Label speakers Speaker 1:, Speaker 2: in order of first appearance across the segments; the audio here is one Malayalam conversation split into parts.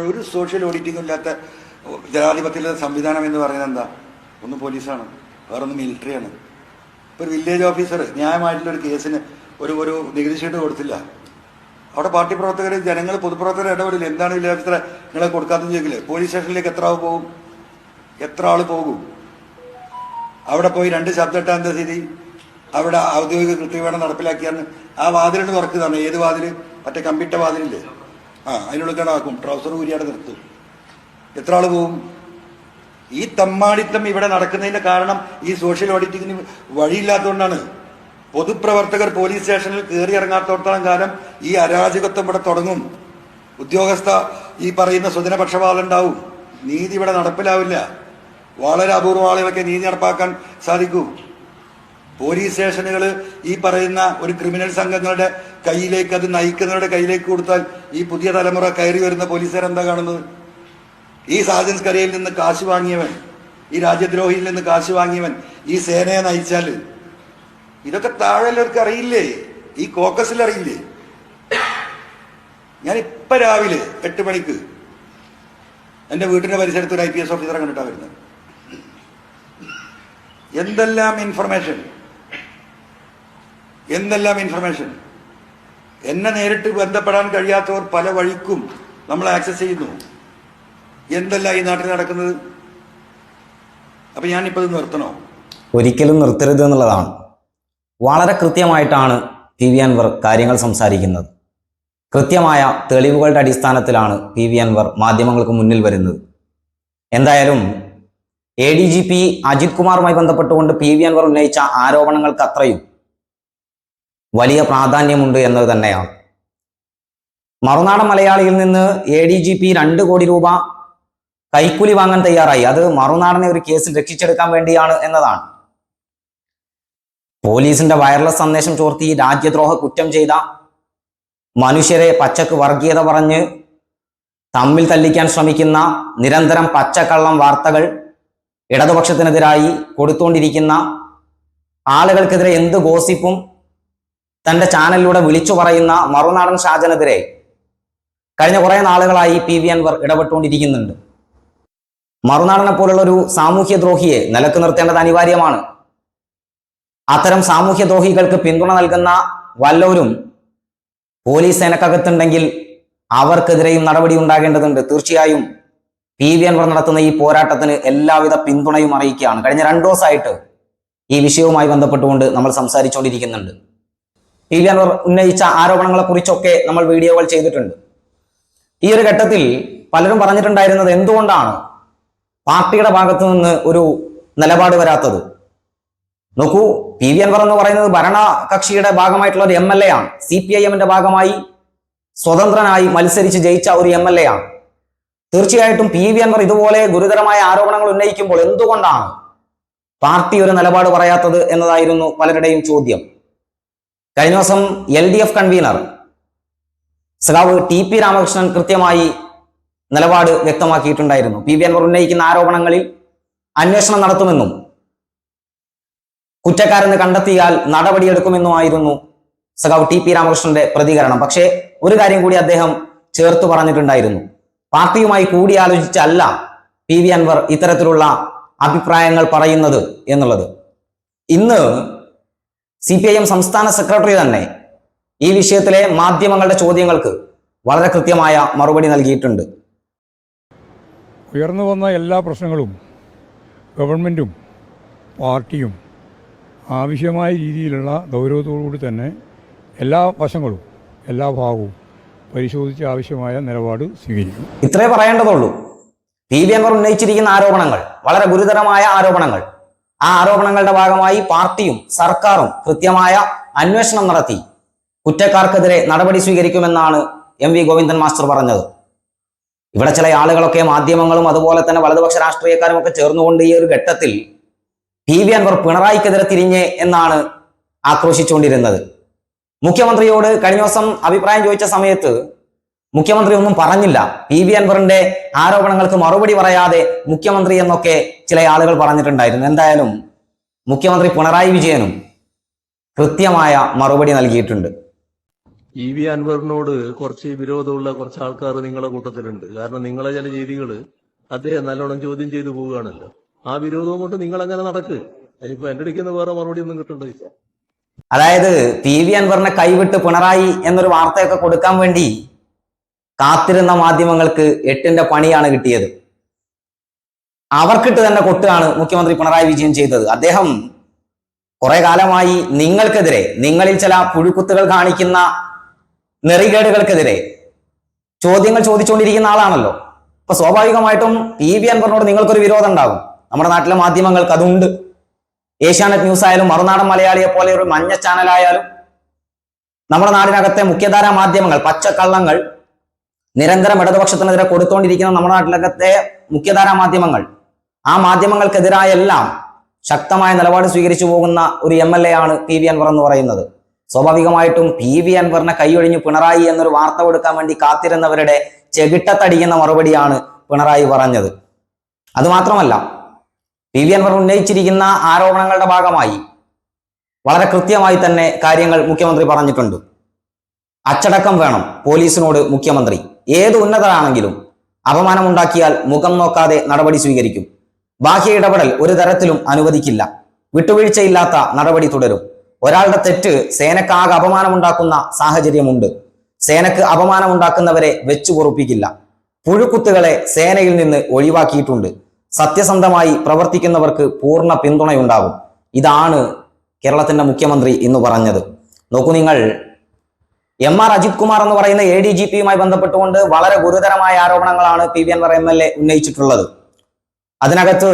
Speaker 1: ഒരു സോഷ്യൽ ഓഡിറ്റിംഗ് ഇല്ലാത്ത ജനാധിപത്യത്തിലെ സംവിധാനം എന്ന് പറയുന്നത് എന്താ? ഒന്ന് പോലീസാണ്. വേറൊന്ന് മിലിറ്ററിയാണ്. ഇപ്പോൾ ഒരു വില്ലേജ് ഓഫീസർ ന്യായമായിട്ടുള്ള ഒരു കേസിന് ഒരു ഒരു നികുതി ഷീട്ട് കൊടുത്തില്ല. അവിടെ പാർട്ടി പ്രവർത്തകർ ജനങ്ങൾ പൊതുപ്രവർത്തകർ ഇടപെടില്ല എന്താണ് വില്ലേജ് ഓഫീസറെ നിങ്ങളെ കൊടുക്കാത്തെന്ന് ചോദിക്കില്ല? പോലീസ് സ്റ്റേഷനിലേക്ക് എത്ര ആൾ പോകും? എത്ര ആൾ പോകും? അവിടെ പോയി രണ്ട് ശബ്ദം ഇട്ടാൽ എന്താ സ്ഥിതി? അവിടെ ഔദ്യോഗിക കൃത്യവേണം നടപ്പിലാക്കിയാണ് ആ വാതിലിന് തുറക്കുന്നതാണ്. ഏത് വാതിൽ മറ്റേ കമ്പിട്ട വാതിലില്ലേ? ആ അതിനുള്ള കിടക്കും ട്രൗസർ ഊരിയാടെ നിർത്തും. എത്ര ആൾ പോവും? ഈ തമ്മാടിത്തം ഇവിടെ നടക്കുന്നതിന്റെ കാരണം ഈ സോഷ്യൽ ഓഡിറ്റിങ്ങിന് വഴിയില്ലാത്തതുകൊണ്ടാണ്. പൊതുപ്രവർത്തകർ പോലീസ് സ്റ്റേഷനിൽ കയറി ഇറങ്ങാത്തോടത്തോളം കാലം. ഈ അരാജകത്വം ഇവിടെ തുടങ്ങും. ഉദ്യോഗസ്ഥ ഈ പറയുന്ന സ്വജനപക്ഷപാതം ഉണ്ടാവും നീതി ഇവിടെ നടപ്പിലാവില്ല. വളരെ അപൂർവ ആളുകളൊക്കെ നീതി നടപ്പാക്കാൻ സാധിക്കൂ. പോലീസ് സ്റ്റേഷനുകൾ ഈ പറയുന്ന ഒരു ക്രിമിനൽ സംഘങ്ങളുടെ കയ്യിലേക്ക് അത് നയിക്കുന്നവരുടെ കയ്യിലേക്ക് കൊടുത്താൽ ഈ പുതിയ തലമുറ കയറി വരുന്ന പോലീസുകാർ എന്താ കാണുന്നത്? ഈ സാജൻസ് കരയിൽ നിന്ന് കാശ് വാങ്ങിയവൻ ഈ രാജ്യദ്രോഹിയിൽ നിന്ന് കാശ് വാങ്ങിയവൻ ഈ സേനയെ നയിച്ചാൽ ഇതൊക്കെ താഴെയുള്ളവർക്ക് അറിയില്ലേ? ഈ കോക്കസിൽ അറിയില്ലേ? ഞാൻ ഇപ്പൊ രാവിലെ എട്ട് മണിക്ക് എന്റെ വീടിന്റെ പരിസരത്ത് ഒരു ഐ പി എസ് ഓഫീസറെ കണ്ടിട്ടാണ് വരുന്നത്. എന്തെല്ലാം ഇൻഫർമേഷൻ എന്തെല്ലാം ഇൻഫർമേഷൻ എന്നെ നേരിട്ട് ബന്ധപ്പെടാൻ കഴിയാത്തവർ പല വഴിക്കും നമ്മൾ ആക്സസ് ചെയ്യുന്നു. എന്തല്ല ഈ നാട്ടിൽ നടക്കുന്നത്? അപ്പൊ ഞാനിപ്പോ ഇത് നിർത്തണോ?
Speaker 2: ഒരിക്കലും നിർത്തരുത് എന്നുള്ളതാണ്. വളരെ കൃത്യമായിട്ടാണ് പി വി അൻവർ കാര്യങ്ങൾ സംസാരിക്കുന്നത്. കൃത്യമായ തെളിവുകളുടെ അടിസ്ഥാനത്തിലാണ് പി വി അൻവർ മാധ്യമങ്ങൾക്ക് മുന്നിൽ വരുന്നത്. എന്തായാലും A D G P Ajith കുമാറുമായി ബന്ധപ്പെട്ടുകൊണ്ട് പി വി അൻവർ ഉന്നയിച്ച ആരോപണങ്ങൾക്ക് അത്രയും വലിയ പ്രാധാന്യമുണ്ട് എന്നത് തന്നെയാണ്. മറുനാടൻ മലയാളിയിൽ നിന്ന് എ ഡി ജി പി രണ്ട് കോടി രൂപ കൈക്കൂലി വാങ്ങാൻ തയ്യാറായി. അത് മറുനാടനെ ഒരു കേസിൽ രക്ഷിച്ചെടുക്കാൻ വേണ്ടിയാണ് എന്നതാണ്. പോലീസിന്റെ വയർലെസ് സന്ദേശം ചോർത്തി രാജ്യദ്രോഹ കുറ്റം ചെയ്ത മനുഷ്യരെ പച്ചക്ക് വർഗീയത പറഞ്ഞ് തമ്മിൽ തല്ലിക്കാൻ ശ്രമിക്കുന്ന നിരന്തരം പച്ചക്കള്ളം വാർത്തകൾ ഇടതുപക്ഷത്തിനെതിരായി കൊടുത്തുകൊണ്ടിരിക്കുന്ന ആളുകൾക്കെതിരെ എന്ത് ഗോസിപ്പും തന്റെ ചാനലിലൂടെ വിളിച്ചു പറയുന്ന മറുനാടൻ ഷാജനെതിരെ കഴിഞ്ഞ കുറെ നാളുകളായി പി വി അൻവർ ഇടപെട്ടുകൊണ്ടിരിക്കുന്നുണ്ട്. മറുനാടനെ പോലുള്ള ഒരു സാമൂഹ്യ ദ്രോഹിയെ നിലയ്ക്ക് നിർത്തേണ്ടത് അനിവാര്യമാണ്. അത്തരം സാമൂഹ്യ ദ്രോഹികൾക്ക് പിന്തുണ നൽകുന്ന വല്ലവരും പോലീസ് സേനക്കകത്തുണ്ടെങ്കിൽ അവർക്കെതിരെയും നടപടി ഉണ്ടാകേണ്ടതുണ്ട്. തീർച്ചയായും പി വി അൻവർ നടത്തുന്ന ഈ പോരാട്ടത്തിന് എല്ലാവിധ പിന്തുണയും അറിയിക്കുകയാണ്. കഴിഞ്ഞ രണ്ടു ദിവസമായിട്ട് ഈ വിഷയവുമായി ബന്ധപ്പെട്ടുകൊണ്ട് നമ്മൾ സംസാരിച്ചുകൊണ്ടിരിക്കുന്നുണ്ട്. അൻവർ ഉന്നയിച്ച ആരോപണങ്ങളെ കുറിച്ചൊക്കെ നമ്മൾ വീഡിയോകൾ ചെയ്തിട്ടുണ്ട്. ഈ ഒരു ഘട്ടത്തിൽ പലരും പറഞ്ഞിട്ടുണ്ടായിരുന്നത് എന്തുകൊണ്ടാണ് പാർട്ടിയുടെ ഭാഗത്തു നിന്ന് ഒരു നിലപാട് വരാത്തത്? നോക്കൂ പി വി അൻവർ എന്ന് പറയുന്നത് ഭരണ കക്ഷിയുടെ ഭാഗമായിട്ടുള്ള ഒരു എം എൽ എ ആണ്. സി പി ഐ എമ്മിന്റെ ഭാഗമായി സ്വതന്ത്രനായി മത്സരിച്ച് ജയിച്ച ഒരു എം എൽ എ ആണ്. തീർച്ചയായിട്ടും പി വി അൻവർ ഇതുപോലെ ഗുരുതരമായ ആരോപണങ്ങൾ ഉന്നയിക്കുമ്പോൾ എന്തുകൊണ്ടാണ് പാർട്ടി ഒരു നിലപാട് പറയാത്തത് എന്നതായിരുന്നു പലരുടെയും ചോദ്യം. കഴിഞ്ഞ ദിവസം എൽ ഡി എഫ് കൺവീനർ സഖാവ് ടി പി രാമകൃഷ്ണൻ കൃത്യമായി നിലപാട് വ്യക്തമാക്കിയിട്ടുണ്ടായിരുന്നു. പി വി അൻവർ ഉന്നയിക്കുന്ന ആരോപണങ്ങളിൽ അന്വേഷണം നടത്തുമെന്നും കുറ്റക്കാരെന്ന് കണ്ടെത്തിയാൽ നടപടിയെടുക്കുമെന്നുമായിരുന്നു സഖാവ് ടി പി രാമകൃഷ്ണന്റെ പ്രതികരണം. പക്ഷേ ഒരു കാര്യം കൂടി അദ്ദേഹം ചേർത്ത് പറഞ്ഞിട്ടുണ്ടായിരുന്നു. പാർട്ടിയുമായി കൂടിയാലോചിച്ചല്ല പി വി അൻവർ ഇത്തരത്തിലുള്ള അഭിപ്രായങ്ങൾ പറയുന്നത് എന്നുള്ളത്. ഇന്ന് സി പി ഐ എം സംസ്ഥാന സെക്രട്ടറി തന്നെ ഈ വിഷയത്തിലെ മാധ്യമങ്ങളുടെ ചോദ്യങ്ങൾക്ക് വളരെ കൃത്യമായ മറുപടി നൽകിയിട്ടുണ്ട്.
Speaker 3: ഉയർന്നു വന്ന എല്ലാ പ്രശ്നങ്ങളും ഗവൺമെന്റും പാർട്ടിയും ആവശ്യമായ രീതിയിലുള്ള ഗൗരവത്തോടുകൂടി തന്നെ എല്ലാ വശങ്ങളും എല്ലാ ഭാഗവും പരിശോധിച്ച് ആവശ്യമായ നിലപാട് സ്വീകരിക്കും.
Speaker 2: ഇത്രേ പറയേണ്ടതുള്ളൂ. പി വി അൻവർ ഉന്നയിച്ചിരിക്കുന്ന ആരോപണങ്ങൾ വളരെ ഗുരുതരമായ ആരോപണങ്ങൾ ആ ആരോപണങ്ങളുടെ ഭാഗമായി പാർട്ടിയും സർക്കാരും കൃത്യമായ അന്വേഷണം നടത്തി. കുറ്റക്കാർക്കെതിരെ നടപടി സ്വീകരിക്കുമെന്നാണ് എം വി ഗോവിന്ദൻ മാസ്റ്റർ പറഞ്ഞത്. ഇവിടെ ചില ആളുകളൊക്കെ മാധ്യമങ്ങളും അതുപോലെ തന്നെ വലതുപക്ഷ രാഷ്ട്രീയക്കാരും ഒക്കെ ചേർന്നുകൊണ്ട് ഈ ഒരു ഘട്ടത്തിൽ പി വി അൻവർ പിണറായിക്കെതിരെ തിരിഞ്ഞ് എന്നാണ് ആക്രോശിച്ചുകൊണ്ടിരുന്നത്. മുഖ്യമന്ത്രിയോട് കഴിഞ്ഞ ദിവസം അഭിപ്രായം ചോദിച്ച സമയത്ത് മുഖ്യമന്ത്രി ഒന്നും പറഞ്ഞില്ല. പി വി അൻവറിന്റെ ആരോപണങ്ങൾക്ക് മറുപടി പറയാതെ മുഖ്യമന്ത്രി എന്നൊക്കെ ചില ആളുകൾ പറഞ്ഞിട്ടുണ്ടായിരുന്നു. എന്തായാലും മുഖ്യമന്ത്രി പിണറായി വിജയനും കൃത്യമായ മറുപടി നൽകിയിട്ടുണ്ട്.
Speaker 4: ഇ വി അൻവറിനോട് കുറച്ച് വിരോധമുള്ള കുറച്ച് ആൾക്കാർ നിങ്ങളുടെ കൂട്ടത്തിലുണ്ട്. കാരണം നിങ്ങളെ ചില രീതികൾ അദ്ദേഹം നല്ലോണം ചോദ്യം ചെയ്തു പോവുകയാണല്ലോ. ആ വിരോധവും കൊണ്ട് നിങ്ങൾ അങ്ങനെ നടക്ക് ഇനിയിപ്പോ എന്റെ അടിക്കുന്ന വേറെ മറുപടി ഒന്നും കിട്ടണ്ട?
Speaker 2: അതായത് പി വി അൻവറിനെ കൈവിട്ട് പിണറായി എന്നൊരു വാർത്തയൊക്കെ കൊടുക്കാൻ വേണ്ടി കാത്തിരുന്ന മാധ്യമങ്ങൾക്ക് എട്ടിന്റെ പണിയാണ് കിട്ടിയത്. അവർക്കിട്ട് തന്നെ കൊട്ടുകയാണ് മുഖ്യമന്ത്രി പിണറായി വിജയൻ ചെയ്തത്. അദ്ദേഹം കുറെ കാലമായി നിങ്ങൾക്കെതിരെ നിങ്ങളിൽ ചില പുഴുക്കുത്തുകൾ കാണിക്കുന്ന നെറികേടുകൾക്കെതിരെ ചോദ്യങ്ങൾ ചോദിച്ചുകൊണ്ടിരിക്കുന്ന ആളാണല്ലോ. അപ്പൊ സ്വാഭാവികമായിട്ടും പി വി അൻവറിനോട് നിങ്ങൾക്കൊരു വിരോധം ഉണ്ടാകും. നമ്മുടെ നാട്ടിലെ മാധ്യമങ്ങൾക്ക് അതുണ്ട്. ഏഷ്യാനെറ്റ് ന്യൂസ് ആയാലും മറുനാടൻ മലയാളിയെ പോലെ ഒരു മഞ്ഞ ചാനലായാലും നമ്മുടെ നാടിനകത്തെ മുഖ്യധാരാ മാധ്യമങ്ങൾ പച്ചക്കള്ളങ്ങൾ നിരന്തരം ഇടതുപക്ഷത്തിനെതിരെ കൊടുത്തുകൊണ്ടിരിക്കുന്ന നമ്മുടെ നാട്ടിലകത്തെ മുഖ്യധാരാ മാധ്യമങ്ങൾ ആ മാധ്യമങ്ങൾക്കെതിരായെല്ലാം ശക്തമായ നിലപാട് സ്വീകരിച്ചു പോകുന്ന ഒരു എം എൽ എ ആണ് പി വി അൻവർ എന്ന് പറയുന്നത്. സ്വാഭാവികമായിട്ടും പി വി അൻവറിനെ കൈയൊഴിഞ്ഞു പിണറായി എന്നൊരു വാർത്ത കൊടുക്കാൻ വേണ്ടി കാത്തിരുന്നവരുടെ ചെകിട്ടത്തടിക്കുന്ന മറുപടിയാണ് പിണറായി പറഞ്ഞത്. അതുമാത്രമല്ല പി വി അൻവർ ഉന്നയിച്ചിരിക്കുന്ന ആരോപണങ്ങളുടെ ഭാഗമായി വളരെ കൃത്യമായി തന്നെ കാര്യങ്ങൾ മുഖ്യമന്ത്രി പറഞ്ഞിട്ടുണ്ട്. അച്ചടക്കം വേണം പോലീസിനോട് മുഖ്യമന്ത്രി. ഏത് ഉന്നതരാണെങ്കിലും അപമാനമുണ്ടാക്കിയാൽ മുഖം നോക്കാതെ നടപടി സ്വീകരിക്കും. ബാഹ്യ ഇടപെടൽ ഒരു തരത്തിലും അനുവദിക്കില്ല. വിട്ടുവീഴ്ചയില്ലാത്ത നടപടി തുടരും. ഒരാളുടെ തെറ്റ് സേനക്കാകെ അപമാനമുണ്ടാക്കുന്ന സാഹചര്യമുണ്ട്. സേനക്ക് അപമാനമുണ്ടാക്കുന്നവരെ വെച്ചു പൊറുപ്പിക്കില്ല. പുഴുക്കുത്തുകളെ സേനയിൽ നിന്ന് ഒഴിവാക്കിയിട്ടുണ്ട്. സത്യസന്ധമായി പ്രവർത്തിക്കുന്നവർക്ക് പൂർണ പിന്തുണയുണ്ടാകും. ഇതാണ് കേരളത്തിന്റെ മുഖ്യമന്ത്രി ഇന്ന് പറഞ്ഞത്. നോക്കൂ നിങ്ങൾ എം ആർ അജിത് കുമാർ എന്ന് പറയുന്ന എ ഡി ജി പിയുമായി ബന്ധപ്പെട്ടുകൊണ്ട് വളരെ ഗുരുതരമായ ആരോപണങ്ങളാണ് P V Anvar M L A ഉന്നയിച്ചിട്ടുള്ളത്. അതിനകത്ത്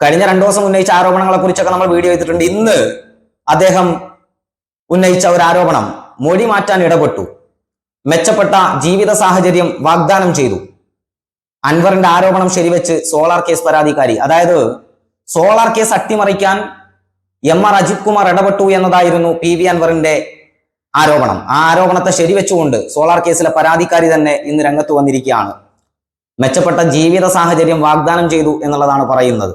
Speaker 2: കഴിഞ്ഞ രണ്ടു ദിവസം ഉന്നയിച്ച ആരോപണങ്ങളെ കുറിച്ചൊക്കെ നമ്മൾ വീഡിയോ ചെയ്തിട്ടുണ്ട്. ഇന്ന് അദ്ദേഹം ഉന്നയിച്ച ഒരു ആരോപണം മൊഴി മാറ്റാൻ ഇടപെട്ടു. മെച്ചപ്പെട്ട ജീവിത സാഹചര്യം വാഗ്ദാനം ചെയ്തു. അൻവറിന്റെ ആരോപണം ശരിവെച്ച് സോളാർ കേസ് പരാതിക്കാരി അതായത് സോളാർ കേസ് അട്ടിമറിക്കാൻ എം ആർ അജിത് കുമാർ ഇടപെട്ടു എന്നതായിരുന്നു പി വി അൻവറിന്റെ ആരോപണം. ആ ആരോപണത്തെ ശരിവെച്ചുകൊണ്ട് സോളാർ കേസിലെ പരാതിക്കാരി തന്നെ ഇന്ന് രംഗത്ത് വന്നിരിക്കുകയാണ്. മെച്ചപ്പെട്ട ജീവിത സാഹചര്യം വാഗ്ദാനം ചെയ്തു എന്നുള്ളതാണ് പറയുന്നത്.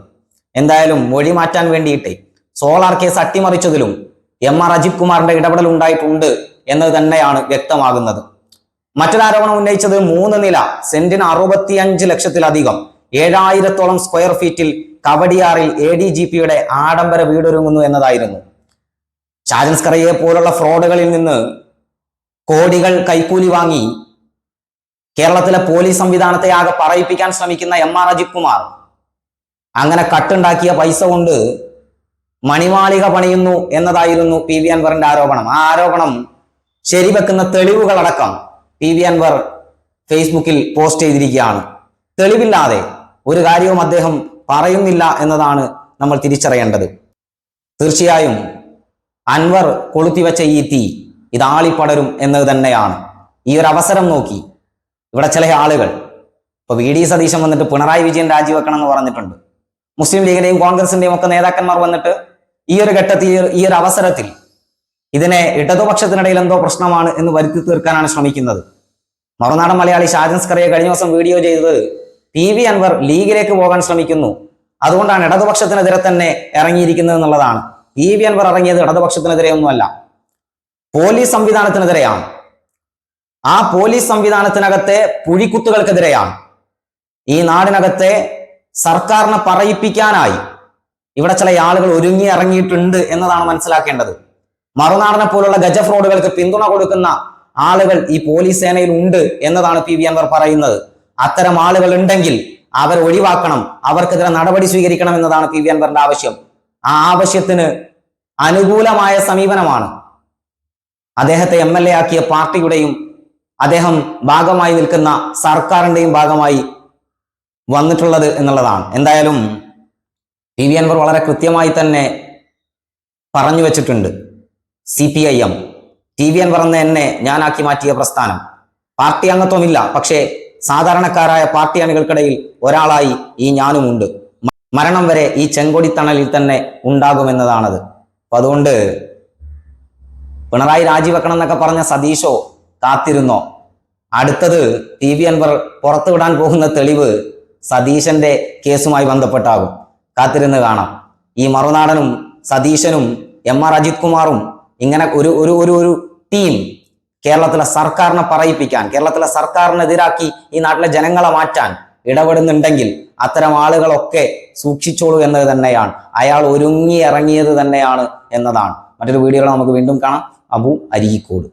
Speaker 2: എന്തായാലും മൊഴി മാറ്റാൻ വേണ്ടിയിട്ട് സോളാർ കേസ് അട്ടിമറിച്ചതിലും എം ആർ അജിത് കുമാറിന്റെ ഇടപെടൽ ഉണ്ടായിട്ടുണ്ട് എന്നത് തന്നെയാണ് വ്യക്തമാകുന്നത്. മറ്റൊരു ആരോപണം ഉന്നയിച്ചത് മൂന്ന് നില സെന്റിന് അറുപത്തിയഞ്ച് ലക്ഷത്തിലധികം ഏഴായിരത്തോളം സ്ക്വയർ ഫീറ്റിൽ കവടിയാറിൽ എ ഡി ജി പിയുടെ ആഡംബര വീടൊരുങ്ങുന്നു എന്നതായിരുന്നു. ഷാജൻസ്കറയെ പോലുള്ള ഫ്രോഡുകളിൽ നിന്ന് കോടികൾ കൈക്കൂലി വാങ്ങി കേരളത്തിലെ പോലീസ് സംവിധാനത്തെ ആകെ പറയിപ്പിക്കാൻ ശ്രമിക്കുന്ന എം ആർ അജിത് കുമാർ. അങ്ങനെ കട്ടുണ്ടാക്കിയ പൈസ കൊണ്ട് മണിമാളിക പണിയുന്നു എന്നതായിരുന്നു പി വി അൻവറിന്റെ ആരോപണം. ആ ആരോപണം ശരിവെക്കുന്ന തെളിവുകളടക്കം പി വി അൻവർ ഫേസ്ബുക്കിൽ പോസ്റ്റ് ചെയ്തിരിക്കുകയാണ്. തെളിവില്ലാതെ ഒരു കാര്യവും അദ്ദേഹം പറയുന്നില്ല എന്നതാണ് നമ്മൾ തിരിച്ചറിയേണ്ടത്. തീർച്ചയായും അൻവർ കൊളുത്തിവെച്ച ഈ തീ ഇത് ആളിപ്പടരും എന്നത് തന്നെയാണ്. ഈ ഒരു അവസരം നോക്കി ഇവിടെ ചില ആളുകൾ. ഇപ്പൊ വി ഡി സതീശൻ വന്നിട്ട് പിണറായി വിജയൻ രാജിവെക്കണം എന്ന് പറഞ്ഞിട്ടുണ്ട്. മുസ്ലിം ലീഗിന്റെയും കോൺഗ്രസിന്റെയും ഒക്കെ നേതാക്കന്മാർ വന്നിട്ട് ഈ ഒരു ഘട്ടത്തിൽ ഈ ഒരു അവസരത്തിൽ ഇതിനെ ഇടതുപക്ഷത്തിനിടയിൽ എന്തോ പ്രശ്നമാണ് എന്ന് വരുത്തി തീർക്കാനാണ് ശ്രമിക്കുന്നത്. മറുനാടൻ മലയാളി ഷാജൻ സ്കറിയെ കഴിഞ്ഞ ദിവസം വീഡിയോ ചെയ്തത് പി വി അൻവർ ലീഗിലേക്ക് പോകാൻ ശ്രമിക്കുന്നു. അതുകൊണ്ടാണ് ഇടതുപക്ഷത്തിനെതിരെ തന്നെ ഇറങ്ങിയിരിക്കുന്നത് എന്നുള്ളതാണ്. പി വി അൻവർ ഇറങ്ങിയത് ഇടതുപക്ഷത്തിനെതിരെ ഒന്നുമല്ല പോലീസ് സംവിധാനത്തിനെതിരെയാണ്. ആ പോലീസ് സംവിധാനത്തിനകത്തെ പുഴിക്കുത്തുകൾക്കെതിരെയാണ്. ഈ നാടിനകത്തെ സർക്കാരിനെ പറയിപ്പിക്കാനായി ഇവിടെ ചില ആളുകൾ ഒരുങ്ങി ഇറങ്ങിയിട്ടുണ്ട് എന്നതാണ് മനസ്സിലാക്കേണ്ടത്. മറുനാടനെ പോലുള്ള ഗജ ഫ്രോഡുകൾക്ക് പിന്തുണ കൊടുക്കുന്ന ആളുകൾ ഈ പോലീസ് സേനയിൽ ഉണ്ട് എന്നതാണ് പി വി അൻവർ പറയുന്നത്. അത്തരം ആളുകൾ ഉണ്ടെങ്കിൽ അവർ ഒഴിവാക്കണം അവർക്കെതിരെ നടപടി സ്വീകരിക്കണം എന്നതാണ് പി വി അൻവറിന്റെ ആവശ്യം. ആ ആവശ്യത്തിന് അനുകൂലമായ സമീപനമാണ്. അദ്ദേഹത്തെ എം എൽ എ ആക്കിയ പാർട്ടിയുടെയും അദ്ദേഹം ഭാഗമായി നിൽക്കുന്ന സർക്കാരിന്റെയും ഭാഗമായി വന്നിട്ടുള്ളത് എന്നുള്ളതാണ്. എന്തായാലും പി വി അൻവർ വളരെ കൃത്യമായി തന്നെ പറഞ്ഞു വെച്ചിട്ടുണ്ട്. C P I M. T V Anvar എന്ന എന്നെ ഞാനാക്കി മാറ്റിയ പ്രസ്ഥാനം. പാർട്ടി അംഗത്വമില്ല പക്ഷേ സാധാരണക്കാരായ പാർട്ടി അണികൾക്കിടയിൽ ഒരാളായി ഈ ഞാനുമുണ്ട്. മരണം വരെ ഈ ചെങ്കൊടി തണലിൽ തന്നെ ഉണ്ടാകുമെന്നതാണത്. അപ്പൊ അതുകൊണ്ട് പിണറായി രാജിവെക്കണം എന്നൊക്കെ പറഞ്ഞ സതീശോ കാത്തിരുന്നോ? അടുത്തത് ടി വി അൻവർ പുറത്തുവിടാൻ പോകുന്ന തെളിവ് സതീശന്റെ കേസുമായി ബന്ധപ്പെട്ടാകും. കാത്തിരുന്ന് കാണാം. ഈ മറുനാടനും സതീശനും എം ആർ അജിത് കുമാറും ഇങ്ങനെ ഒരു ഒരു ഒരു ഒരു ടീം കേരളത്തിലെ സർക്കാരിനെ പറയിപ്പിക്കാൻ കേരളത്തിലെ സർക്കാരിനെതിരാക്കി ഈ നാട്ടിലെ ജനങ്ങളെ മാറ്റാൻ ഇടപെടുന്നുണ്ടെങ്കിൽ അത്തരം ആളുകളൊക്കെ സൂക്ഷിച്ചോളൂ എന്നത് തന്നെയാണ്. അയാൾ ഒരുങ്ങി ഇറങ്ങിയത് തന്നെയാണ് എന്നതാണ്. മറ്റൊരു വീഡിയോയിൽ നമുക്ക് വീണ്ടും കാണാം. അബു അരീക്കോട്